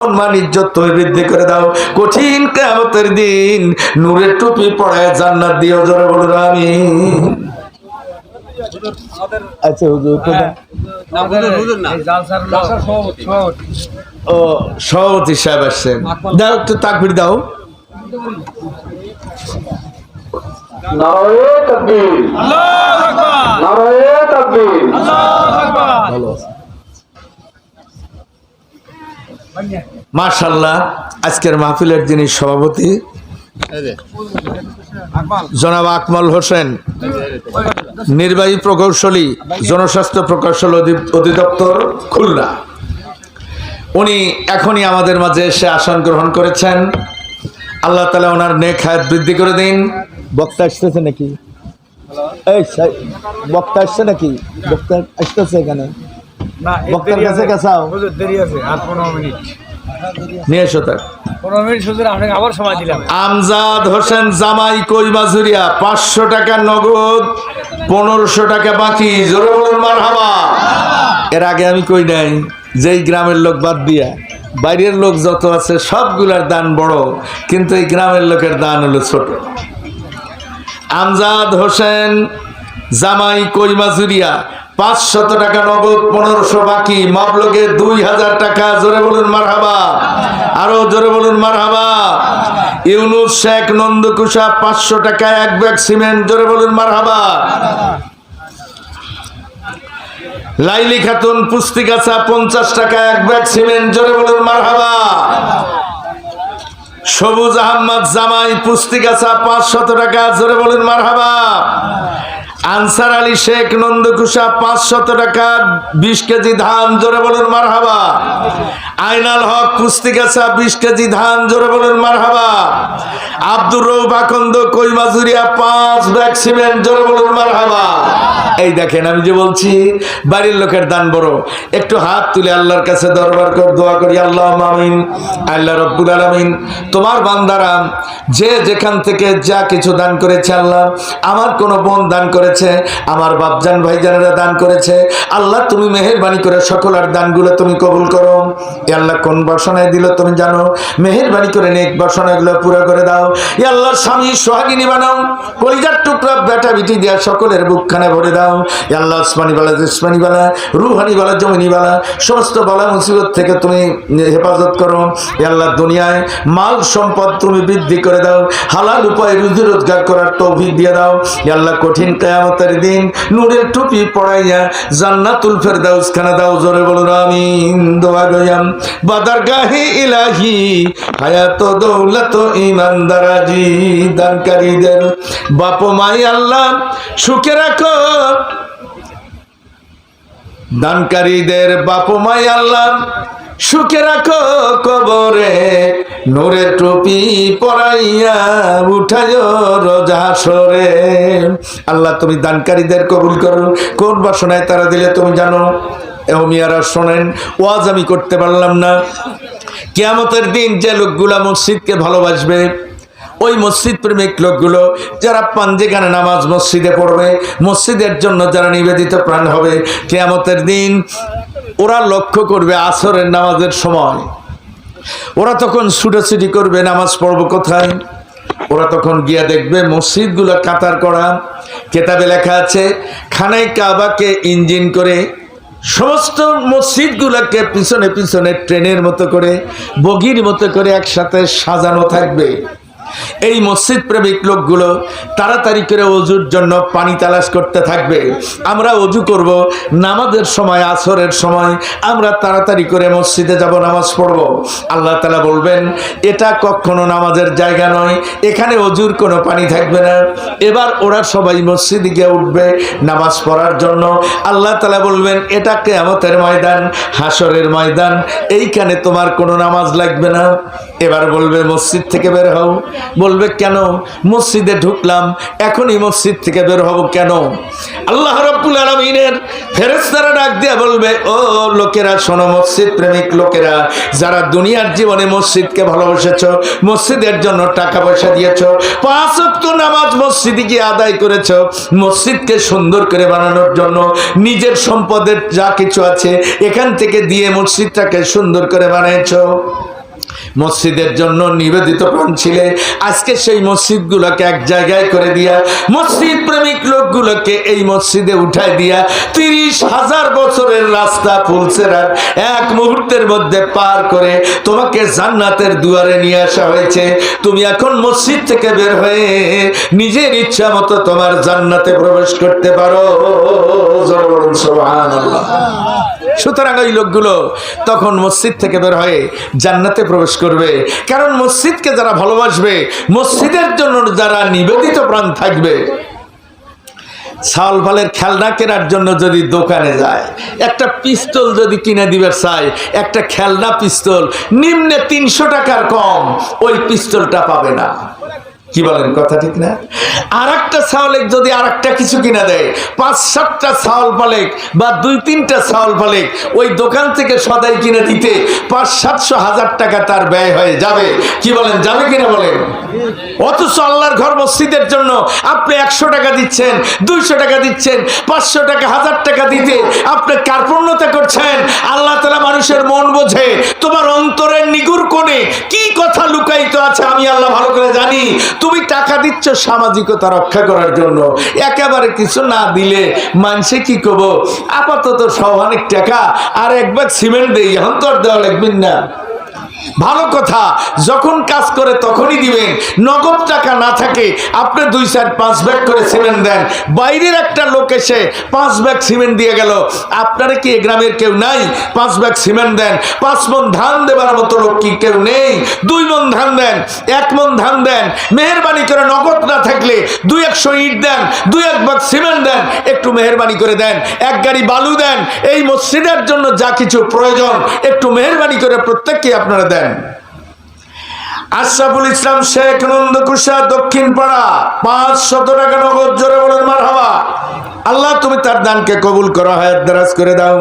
সম্মান ইজ্জত বৃদ্ধি করে দাও। কঠিন কেমতের দিন নূরের টুপি পড়ায় জান্নাত দিও জোরে বলুন আমি আচ্ছা হুজুর ও সভাপতি সাহেব আসছেন। দাও একটু তাকবির দাও। নারায়ে তাকবীর। নারায়ে তাকবীর। ভালো আছে। মার্শাল্লাহ আজকের মাহফিলের যিনি সভাপতি, জনাব আকমল হোসেন, নির্বাহী প্রকৌশলী, জনস্বাস্থ্য প্রকৌশল অধিদপ্তর খুলনা। উনি এখনই আমাদের মাঝে এসে আসন গ্রহণ করেছেন। আল্লাহ তালা ওনার নেক হায়াত বৃদ্ধি করে দিন। বক্তা আসতেছে নাকি? এই বক্তা আসছে নাকি? বক্তা আসতেছে এখানে। বক্তার কাছে কাছাও দেরি আছে আর পনেরো মিনিট। নিয়ে এসো তার। পনেরো মিনিট হুজুর আবার সময় দিলাম। আমজাদ হোসেন জামাই কই মাজুরিয়া পাঁচশো টাকা নগদ পনেরোশো টাকা বাকি। জোরে বলুন মারহাবা। এর আগে আমি কই নাই যেই গ্রামের লোক বাদ দিয়া বাইরের লোক যত আছে সবগুলার দান বড় কিন্তু এই গ্রামের লোকের দান হলো ছোট। আমজাদ হোসেন জামাই কই মাজুরিয়া পাঁচশত টাকা নগদ, পনেরোশো বাকি। মাপলকে দুই হাজার টাকা। জোরে বলুন, মারহাবা। আরও জোরে বলুন, মারহাবা। ইউনুস শেখ নন্দকুষা পাঁচশো টাকা, এক ব্যাগ সিমেন্ট। জোরে বলুন, মারহাবা। লাইলি খাতুন, পুস্তিকাছা, পঞ্চাশ টাকা, এক ব্যাগ সিমেন্ট। জোরে বলুন, মারহাবা। সবুজ আহমদ জামাই, পুস্তিকাছা, পাঁচশত টাকা। জোরে বলুন, মারহাবা। আনসার আলী শেখ নন্দকুষা পাঁচশত টাকা, বিশ কেজি ধান, জোরে বলুন মার হাবা আইনাল হক কুস্তিগাছা বিশ কেজি ধান, জোরে বলুন মার হাবা আব্দুর রৌফ আকন্দ কৈমাজুরিয়া পাঁচ ব্যাগ সিমেন্ট, জোরে বলুন মারহাবা। এই দেখেন, আমি যে বলছি, বাড়ির লোকের দান বড়। একটু হাত তুলে আল্লাহর কাছে দরবার কর, দোয়া করি আল্লাহ আমিন। আল্লাহ রব্বুল আলমিন, তোমার বান্দারা যে যেখান থেকে যা কিছু দান করেছে আল্লাহ, আমার কোনো বোন দান করেছে, আমার বাপজান ভাইজানেরা দান করেছে, আল্লাহ তুমি মেহেরবানি করে সকল আর দানগুলো তুমি কবুল করো। এ আল্লাহ কোন বাসনায় দিল তুমি জানো? মেহেরবানি করে নেক বাসনাগুলো পুরো করে দাও। আল্লাহ স্বামী সোহাগিনী বানাও, কলিজার টুকরা বেটা বিটি দিয়া সকলের বুকখানে ভরে দাও। এ আল্লাহ সমস্ত বালা মুসিবত থেকে তুমি হেফাজত করো। আল্লাহ দুনিয়ায় মাল সম্পদ তুমি বৃদ্ধি করে দাও। হালাল রুজি রোজগার করার দিয়ে দাও। আল্লাহ কঠিন দিন টুপি পড়াইয়া জান্নাতুল খানা দাও, জোরে গয়াম বাদার গাহে ইলাহি, হায়াত দৌলত ইমানদারাজি দানকারীদের। বাপ মাই আল্লাহ, সুখে রাখো। দানকারীদের বাপ মাই আল্লাহ, সুখে রাখো কবরে, নোরে টুপি পরাইয়া উঠায় রোজা সরে আল্লাহ তুমি দানকারীদের কবুল করো। কোন বাসনায় তারা দিলে তুমি জানো? এমিয়ারা শোনেন, ওয়াজ আমি করতে পারলাম না। কেয়ামতের দিন যে লোকগুলা মসজিদকে ভালোবাসবে ওই মসজিদ প্রেমিক লোকগুলো, যারা পাঞ্জেখানে নামাজ মসজিদে পড়বে, মসজিদের জন্য যারা নিবেদিত প্রাণ হবে, কেয়ামতের দিন ওরা লক্ষ্য করবে আসরের নামাজের সময়। ওরা তখন ছুটোছুটি করবে, নামাজ পড়ব কোথায়? ওরা তখন গিয়া দেখবে মসজিদগুলো কাতার করা, কেতাবে লেখা আছে খানাই কাবাকে ইঞ্জিন করে সমস্ত মসজিদগুলোকে পিছনে পিছনে ট্রেনের মতো করে, বগির মতো করে একসাথে সাজানো থাকবে। এই মসজিদ প্রেমিক লোকগুলো তাড়াতাড়ি করে অজুর জন্য পানি তালাশ করতে থাকবে। আমরা অজু করব, নামাজের সময়, আসরের সময় আমরা তাড়াতাড়ি করে মসজিদে যাব, নামাজ পড়ব। আল্লাহ তালা বলবেন, এটা কখনো নামাজের জায়গা নয়, এখানে অজুর কোনো পানি থাকবে না। এবার ওরা সবাই মসজিদে গিয়ে উঠবে নামাজ পড়ার জন্য। আল্লাহ তালা বলবেন, এটা কেয়ামতের ময়দান হাসরের ময়দান, এইখানে তোমার কোনো নামাজ লাগবে না। এবার বলবে, মসজিদ থেকে বের হও। বলবে, কেন? মসজিদে ঢুকলাম, এখনই মসজিদ থেকে বের হব কেন? আল্লাহ রব্বুল আলমিনের ফেরেস্তারা ডাক দিয়া বলবে, ও লোকেরা, শোনো মসজিদ প্রেমিক লোকেরা, যারা দুনিয়ার জীবনে মসজিদকে ভালোবেসেছ, মসজিদের জন্য টাকা পয়সা দিয়েছ, পাঁচ ওয়াক্ত নামাজ মসজিদে গিয়ে আদায় করেছ, মসজিদকে সুন্দর করে বানানোর জন্য নিজের সম্পদের যা কিছু আছে, এখান থেকে দিয়ে মসজিদটাকে সুন্দর করে বানিয়েছো। মসজিদের জন্য নিবেদিত প্রাণ ছিলে। আজকে সেই মসজিদগুলোকে এক জায়গায় করে দিয়া, মসজিদ প্রেমিক লোকগুলোকে এই মসজিদে উঠায় দিয়া তিরিশ হাজার বছরের রাস্তা ফুলসেরার এক মুহূর্তের মধ্যে পার করে তোমাকে জান্নাতের দুয়ারে নিয়ে আসা হয়েছে। তুমি এখন মসজিদ থেকে বের হয়ে নিজের ইচ্ছা মতো তোমার জান্নাতে প্রবেশ করতে পারো। জোরে বলুন, সুবহানাল্লাহ। সুতরাং ওই লোকগুলো তখন মসজিদ থেকে বের হয়ে জান্নাতে প্রবেশ করবে। কারণ মসজিদকে যারা ভালোবাসবে, মসজিদের জন্য যারা নিবেদিত প্রাণ থাকবে। চাউল ফালের খেলনা কেনার জন্য যদি দোকানে যায়, একটা পিস্তল যদি কিনে দিবে চাই একটা খেলনা পিস্তল, নিম্নে তিনশো টাকার কম, ওই পিস্তলটা পাবে না। কি বলেন, কথা ঠিক না? আর একটা ছাওলেক যদি আর একটা কিছু কিনা দেয়, পাঁচ, সাতটা ছাওল পালেক বা দুই, তিনটা ছাওল পালেক, ওই দোকান থেকে সদাই কিনে দিতে পাঁচ, সাতশো হাজার টাকা তার ব্যয় হয়ে যাবে। কি বলেন, যাবে কিনা বলেন? অথচ আল্লাহর ঘর মসজিদের জন্য আপনি একশো টাকা দিচ্ছেন, দুইশো টাকা দিচ্ছেন, পাঁচশো টাকা, হাজার টাকা দিতে আপনি কার্পণ্যতা করছেন, আল্লাহ তালা মানুষের মন বোঝে, তোমার অন্তরের নিগুর কোণে কি কথা লুকায়িত আছে আমি আল্লাহ ভালো করে জানি। তুমি টাকা দিচ্ছ সামাজিকতা রক্ষা করার জন্য। একেবারে কিছু না দিলে মানুষে কি করব আপাতত সব অনেক টাকা, আর একবার সিমেন্ট দেই, এখন তো আর দেওয়া লাগবেন না। ভালো কথা, যখন কাজ করে তখনই দিবেন। নগদ টাকা না থাকে, আপনি দুই চার পাঁচ ব্যাগ করে সিমেন্ট দেন। বাইরের একটা লোক এসে পাঁচ ব্যাগ সিমেন্ট দিয়ে গেল, আপনারা কি এ গ্রামের কেউ নাই? পাঁচ ব্যাগ সিমেন্ট দেন। পাঁচ মন ধান দেবার মতো লোক কি কেউ নেই? দুই মন ধান দেন, এক মন ধান দেন। মেহরবানি করে নগদ না থাকলে দুই একশো ইট দেন, দুই এক ব্যাগ সিমেন্ট দেন, একটু মেহরবানি করে দেন। এক গাড়ি বালু দেন। এই মসজিদের জন্য যা কিছু প্রয়োজন, একটু মেহরবানি করে প্রত্যেককে আপনারা দেন। আশরাফুল ইসলাম, শেখ নন্দকুষা দক্ষিণ পাড়া পাঁচ শত টাকা নগদ, জোরে বলেন মার হওয়া আল্লাহ, তুমি তার দানকে কবুল করো, হায়াত দারাজ করে দাও।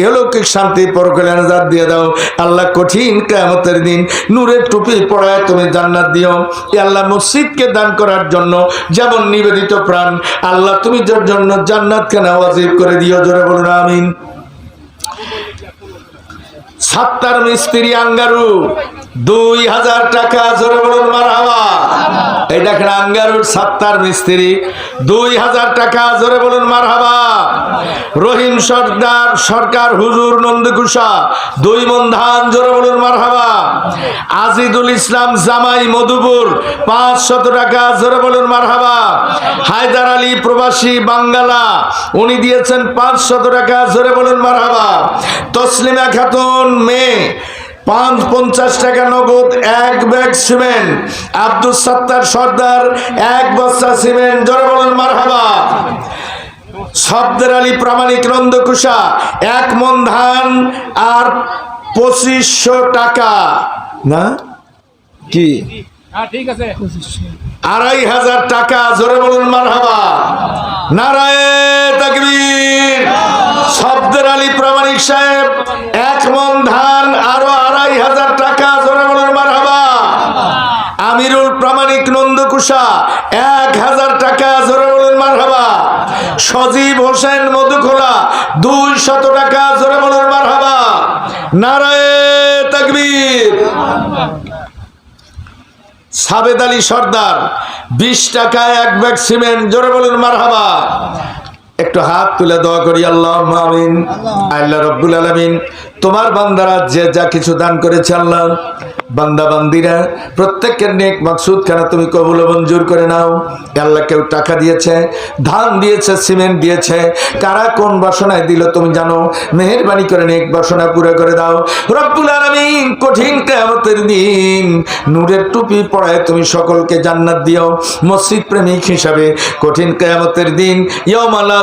ইহলৌকিক শান্তি, পরকালে নাজাত দিয়ে দাও। আল্লাহ, কঠিন কেয়ামতের দিন নূরের টুপি পড়ায় তুমি জান্নাত দিও। এ আল্লাহ, মসজিদকে দান করার জন্য যেমন নিবেদিত প্রাণ, আল্লাহ, তুমি যার জন্য জান্নাত কেনা করে দিও, জোরে বলুন, আমিন। সাত্তার মিস্ত্রি আঙ্গারু। দুই হাজার টাকা জোরে বলুন মার এই দেখেন আঙ্গারুর সাত্তার মিস্ত্রি, দুই হাজার টাকা, জোরে বলুন মার রহিম সর্দার, সরকার হুজুর নন্দকুষা দুই মন জোরে বলুন মার আজিদুল ইসলাম জামাই মধুপুর, পাঁচ শত টাকা, জোরে বলুন মার হাওয়া হায়দার আলী প্রবাসী বাঙ্গালা, উনি দিয়েছেন পাঁচ শত টাকা, জোরে বলুন মার হাওয়া তসলিমা খাতুন, মেয়ে পাঁচ পঞ্চাশ টাকা নগদ এক ব্যাগ সিমেন্ট। আব্দুল সত্তার সর্দার এক বস্তা সিমেন্ট। জোরে বলুন মার হাবা শব্দের আলী প্রামাণিক নন্দকুষা এক মন ধান আর পঁচিশশো টাকা। না? কি? হ্যাঁ ঠিক আছে। আড়াই হাজার টাকা জোরে বলুন মার হাবা নারায় তাকবীর। শব্দের আলী প্রামাণিক সাহেব এক মন ধান আরও হাজার টাকা জোরে বলুন মার হাবা আমিরুল প্রামাণিক নন্দকুষা এক হাজার টাকা জোরে বলুন মার হাবা সজীব হোসেন মধুখোলা, দুই শত টাকা জোরে বলুন মার হাবা নারায় তাকবীর। সাবেদ আলী সর্দার, বিশ টাকায় এক ব্যাগ সিমেন্ট জোরে বলুন মারহাবা। একটু হাত তুলে দোয়া করি আল্লাহ আমিন। আল্লাহ রব্বুল আলমিন, তোমার বান্দারা যে যা কিছু দান করেছে আল্লাহ, বান্দা বান্দিরা, প্রত্যেকের নেক মাকসুদ খানা তুমি কবুল মঞ্জুর করে নাও। আল্লাহ কেউ টাকা দিয়েছে, ধান দিয়েছে, সিমেন্ট দিয়েছে, কারা কোন বাসনায় দিল তুমি জানো? মেহেরবানি করে নেক বাসনা পুরো করে দাও। রব্বুল আলামিন, কঠিন কিয়ামতের দিন, নূরের টুপি পড়ায় তুমি সকলকে জান্নাত দিও। মসজিদ প্রেমিক হিসাবে কঠিন কিয়ামতের দিন, ইয়াউমালা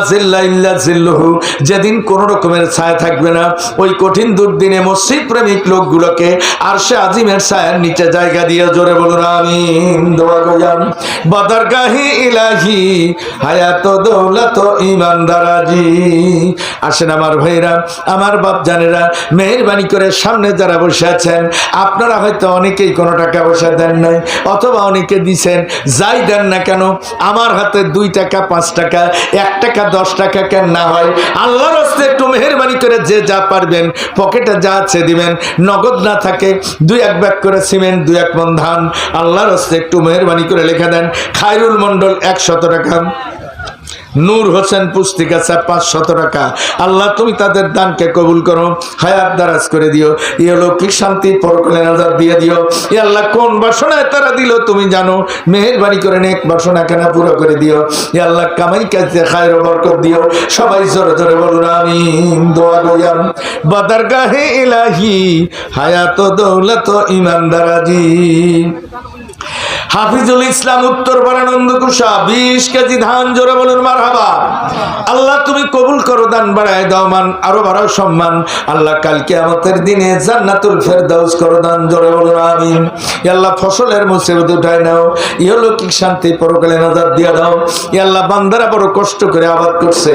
যেদিন কোনো রকমের ছায়া থাকবে না। ওই কঠিন দুর্দিনে মসজিদ প্রেমিক লোকগুলোকে আর সে আজিমের ছায়ার নিচে জায়গা দিয়ে জোরে বলুন করে সামনে যারা বসে আছেন, আপনারা হয়তো অনেকেই কোনো টাকা পয়সা দেন নাই, অথবা অনেকে যাই দেন না কেন, আমার হাতে দুই টাকা, পাঁচ টাকা টাকা দশ টাকা কেন না হয়, আল্লাহর হস্তে একটু মেহরবানি করে যে যা পারবেন, পকেটে যা আছে দিবেন, নগদ না থাকে, দুই এক ব্যাগ করে সিমেন্ট, দুই এক মন ধান, আল্লাহর হস্তে একটু মেহরবানি করে লেখা দেন, খায়রুল মন্ডল একশত টাকা। নূর হোসেন পুস্তিকা স্যার পাঁচশত টাকা। আল্লাহ, তুমি তাদের দানকে কবুল করো, হায়াত দারাজ করে দিও। ইহলৌকিক শান্তি, পরকালে নাজার দিয়ে দিও। ই আল্লাহ, কোন বাসনায় তারা দিল তুমি জানো? মেহেরবানি করে নেক বাসনা কেনা পুরো করে দিও। ই আল্লাহ, কামাই কাজে খায়ের বরকত দিও। সবাই জোরে জোরে বলুন আমি দোয়া গয়াম বাদারগাহে ইলাহি, হায়াত দৌলত ইমানদারাজি হাফিজুল ইসলাম উত্তর বারানন্দ কুষা বিশ কেজি ধান জোরে বলুন মার আল্লাহ তুমি কবুল করো, দান বাড়ায় দাও, মান আরও বাড়াও সম্মান। আল্লাহ কালকে আমাদের দিনে জান্নাতুল ফের ফেরদাউস করো, দান জোরে বলুন, আমিন। আল্লাহ ফসলের মুসিবত উঠায় নাও ইহলৌকিক শান্তি পরকালে নাজার দিয়া দাও। আল্লাহ বান্দারা বড় কষ্ট করে আবাদ করছে।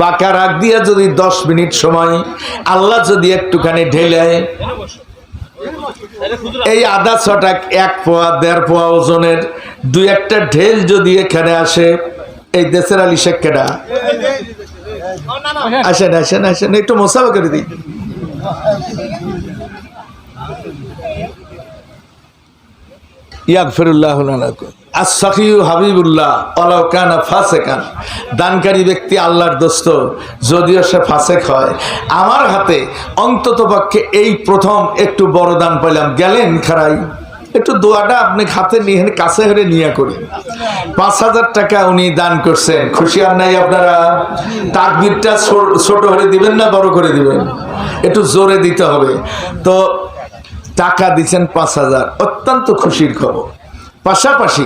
পাকা রাগ দিয়া যদি দশ মিনিট সময়, আল্লাহ যদি একটুখানি ঢেলায় এই আধা ছটাক এক পোয়া, দেড় পোয়া ওজনের দুই একটা ঢেল যদি এখানে আসে, এই দেশের আলী শেখ আসেন আসেন আসেন, একটু মোসাফা করে দিই। ইয়াগফিরুল্লাহ লাকুম আস-সাকিউ হাবিবুল্লাহ, ওয়ালাউ কানা ফাসিকান। দানকারী ব্যক্তি আল্লাহর দোস্ত, যদিও সে ফাসেক হয়। আমার হাতে অন্তত পক্ষে এই প্রথম একটু বড় দান পাইলাম। গেলেন খারাই? একটু দোয়াটা আপনি হাতে নিয়ে কাছে হেরে নিয়ে করি পাঁচ হাজার টাকা উনি দান করছেন। খুশি আর নাই আপনারা? তাকবিরটা ছোট হলে দিবেন না, বড় করে দিবেন? একটু জোরে দিতে হবে। তো টাকা দিচ্ছেন পাঁচ হাজার। অত্যন্ত খুশির খবর। পাশাপাশি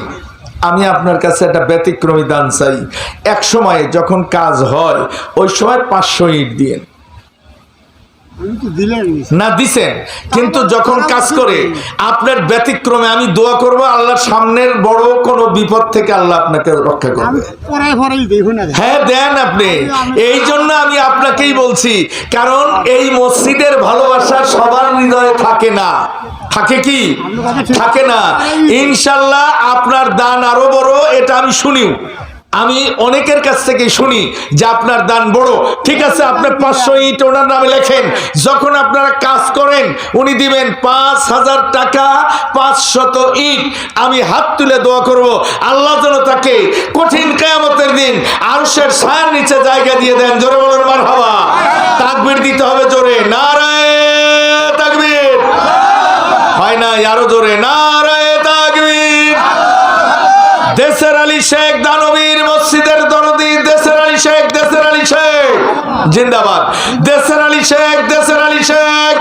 আমি আপনার কাছে একটা ব্যতিক্রমী দান চাই। এক সময় যখন কাজ হয় ওই সময় পাঁচশো ইট দিয়ে। না। দিছেন। কিন্তু যখন কাজ করে আপনার ব্যতিক্রমে আমি দোয়া করব আল্লাহ সামনের বড় কোনো বিপদ থেকে আল্লাহ আপনাকে রক্ষা করবে। হ্যাঁ দেন আপনি। এই জন্য আমি আপনাকেই বলছি কারণ এই মসজিদের ভালোবাসা সবার হৃদয়ে থাকে না। থাকে কি? থাকে না। ইনশাল্লাহ আপনার দান আরও বড়, এটা আমি শুনিও। আমি অনেকের কাছ থেকে শুনি যে আপনার দান বড়। ঠিক আছে আপনার পাঁচশো ইট ওনার নামে লেখেন। যখন আপনারা কাজ করেন, উনি দিবেন পাঁচ হাজার টাকা, পাঁচশত ইট। আমি হাত তুলে দোয়া করব। আল্লাহ যেন তাকে কঠিন কেয়ামতের দিন আরশের সার নিচে জায়গা দিয়ে দেন। জোরে বলুন মার হওয়া তাকবির দিতে হবে জোরে। নারায় হয় আরও জোরে দেশের আলী শেখ দানবীর মসজিদের দরদি, দেশের আলী শেখ, দেশের আলী শেখ। জিন্দাবাদ। দেশের আলী শেখ, দেশের আলী শেখ।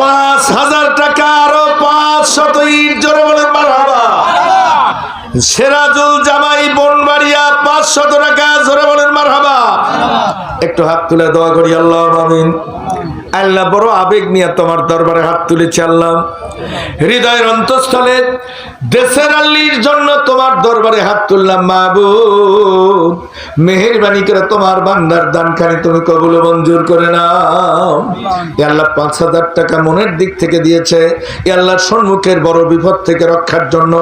পাঁচ হাজার টাকা আরও পাঁচ শত ইট, জোরে মারহাবা। সেরাজুল জামাই বনবাড়িয়া, পাঁচ শত টাকা, জোরে বলেন, মারহাবা। একটু হাত তুলে দোয়া করি, আল্লাহ আমিন। আল্লাহ বড় আবেগ নিয়ে তোমার দরবারে হাত তুলেছি আল্লাহ। হৃদয়ের অন্তঃস্থলে দেশের আল্লির জন্য তোমার দরবারে হাত তুললাম মাহবুব। মেহেরবানি করে তোমার বান্দার দানখানি তুমি কবুল মঞ্জুর করে নাও। এ আল্লাহ পাঁচ হাজার টাকা মনের দিক থেকে দিয়েছে। এ আল্লাহর সম্মুখের বড় বিপদ থেকে রক্ষার জন্য।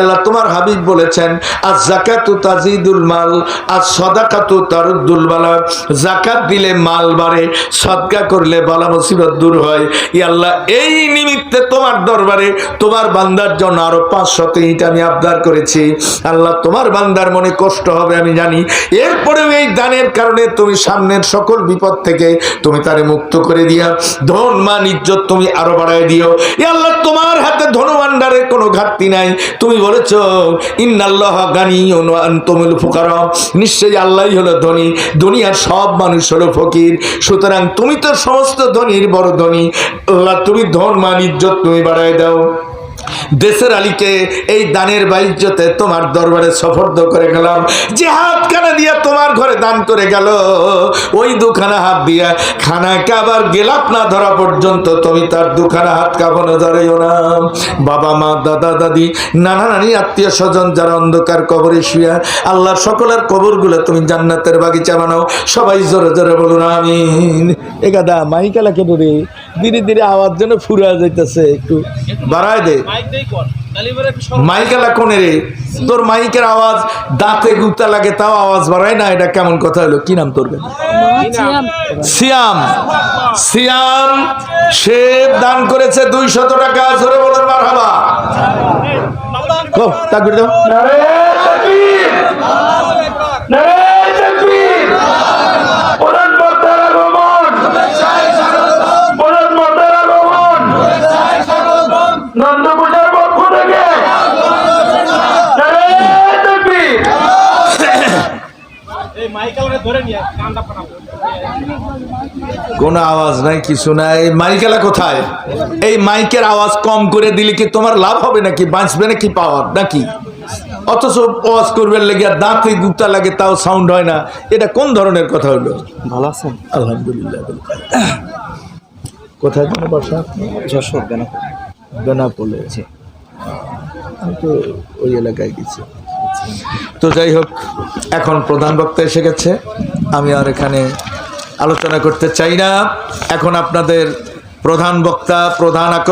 আল্লাহ তোমার হাবিব বলেছেন আজ জাকাতু তাজিদুল মাল আজ সদাকাতু তারুদ্দুল বালা। জাকাত দিলে মাল বাড়ে সদকা করলে বালা মুসিবত দূর হয়। ই আল্লাহ, এই নিমিত্তে তোমার দরবারে তোমার বান্দার জন্য আরও পাঁচশত ইট আমি আবদার করেছি। আল্লাহ, তোমার বান্দার মনে কষ্ট হবে, আমি জানি। এরপরেও এই দানের কারণে তুমি সামনের সকল বিপদ থেকে তুমি তারে মুক্ত করে দিয়া ধন, মান, ইজ্জত তুমি আরও বাড়ায় দিও। ই আল্লাহ, তোমার হাতে কোনো ঘাটতি নাই। তুমি বলেছ, ইন্নাল্লাহ গানি আন্তমুল ফুকার নিশ্চয়ই আল্লাহই হলো ধনী। দুনিয়ার সব মানুষ হলো ফকির। সুতরাং তুমি তো সমস্ত ধনীর বড় ধনী। আল্লাহ, তুমি ধন, মান, ইজ্জত তুমি বাড়ায় দাও। দেশের আলীকে এই দানের বাইজ্যতে তোমার দরবারে সফর্দ করে গেলাম। যে হাতখানা দিয়া তোমার ঘরে দান করে গেল। ওই দুখানা হাত দিয়া খানা কাবার গেলাপ না ধরা পর্যন্ত তুমি তার দুখানা হাত কাঁপানো ধরেও না। বাবা মা দাদা দাদি নানা নানি আত্মীয় স্বজন যারা অন্ধকার কবরে শুয়া আল্লাহর সকলের কবরগুলো তুমি জান্নাতের বাগিচা বানাও। সবাই জোরে জোরে বলুন আমিন। এ গাদা মাইকালা কেন রে ধীরে ধীরে আওয়াজ যেন ফুরা যাইতেছে একটু। বাড়ায় দে। মাইকালা কোনে রে? তোর মাইকের আওয়াজ দাঁতে গুপ্তা লাগে তাও আওয়াজ বাড়ায় না? এটা কেমন কথা হলো? কি নাম তোর সিয়াম। সিয়াম। সে দান করেছে দুই শত টাকা। ধরে বলুন মার হাবা তাকবির দাও। কোনো আওয়াজ নাই কিছু নাই। মাইকেলা কোথায়? এই মাইকের আওয়াজ কম করে দিলে কি তোমার লাভ হবে নাকি? বাঁচবে নাকি পাওয়ার? নাকি? অথচ আওয়াজ করবেন লেগে দাঁতে গুপ্তা লাগে তাও সাউন্ড হয় না। এটা কোন ধরনের কথা হলো? ভালো আছেন? আলহামদুলিল্লাহ কোথায় যেন বাসা যশোর কেন বেনাপোলে। আমি তো ওই এলাকায় গেছি। তো যাই হোক, এখন প্রধান বক্তা এসে গেছে। আমি আর এখানে আলোচনা করতে চাই না। এখন আপনাদের প্রধান বক্তা, প্রধান আকর্ষণ